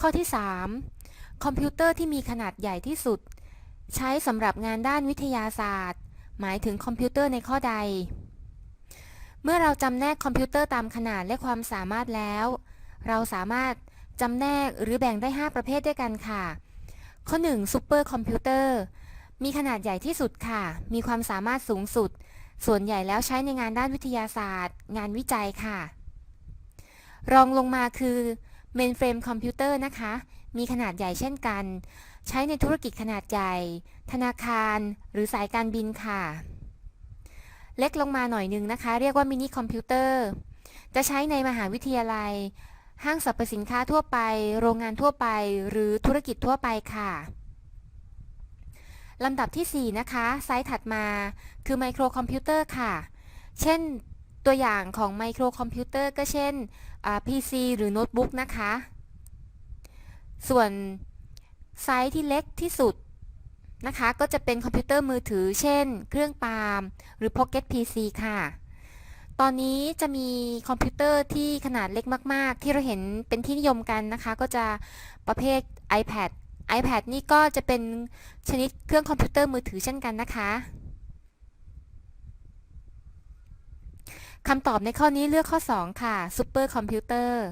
ข้อที่ 3 คอมพิวเตอร์ที่มีขนาดใหญ่ที่สุด ใช้สำหรับงานด้านวิทยาศาสตร์ หมายถึงคอมพิวเตอร์ในข้อใด เมื่อเราจำแนกคอมพิวเตอร์ตามขนาดและความสามารถแล้ว เราสามารถจำแนกหรือแบ่งได้ 5 ประเภทด้วยกันค่ะ ข้อ1ซูเปอร์คอมพิวเตอร์มีขนาดใหญ่ที่สุดค่ะ มีความสามารถสูงสุด ส่วนใหญ่แล้วใช้ในงานด้านวิทยาศาสตร์ งานวิจัยค่ะ รองลงมาคือ เมนเฟรมคอมพิวเตอร์นะคะ มีขนาดใหญ่เช่นกัน ใช้ในธุรกิจขนาดใหญ่ ธนาคาร หรือสายการบินค่ะ เล็กลงมาหน่อยหนึงนะคะ เรียกว่ามินิคอมพิวเตอร์ จะใช้ในมหาวิทยาลัย ห้างสรรพสินค้าทั่วไป โรงงานทั่วไป หรือธุรกิจทั่วไปค่ะลำดับที่ 4 นะคะ ไซส์ถัดมาคือไมโครคอมพิวเตอร์ค่ะ เช่น ตัวอย่างของไมโครคอมพิวเตอร์ก็เช่นอ่า PC หรือโน้ตบุ๊กนะคะ ส่วนไซส์ที่เล็กที่สุดนะคะ ก็จะเป็นคอมพิวเตอร์มือถือ เช่น เครื่องปาล์มหรือ Pocket PC ค่ะ ตอนนี้จะมีคอมพิวเตอร์ที่ขนาดเล็กมาก ๆ ที่เราเห็นเป็นที่นิยมกันนะคะ ก็จะประเภท iPad iPad นี่ก็จะเป็นชนิดเครื่องคอมพิวเตอร์มือถือเช่นกันนะคะ คำตอบในข้อนี้เลือกข้อ 2 ค่ะซูเปอร์คอมพิวเตอร์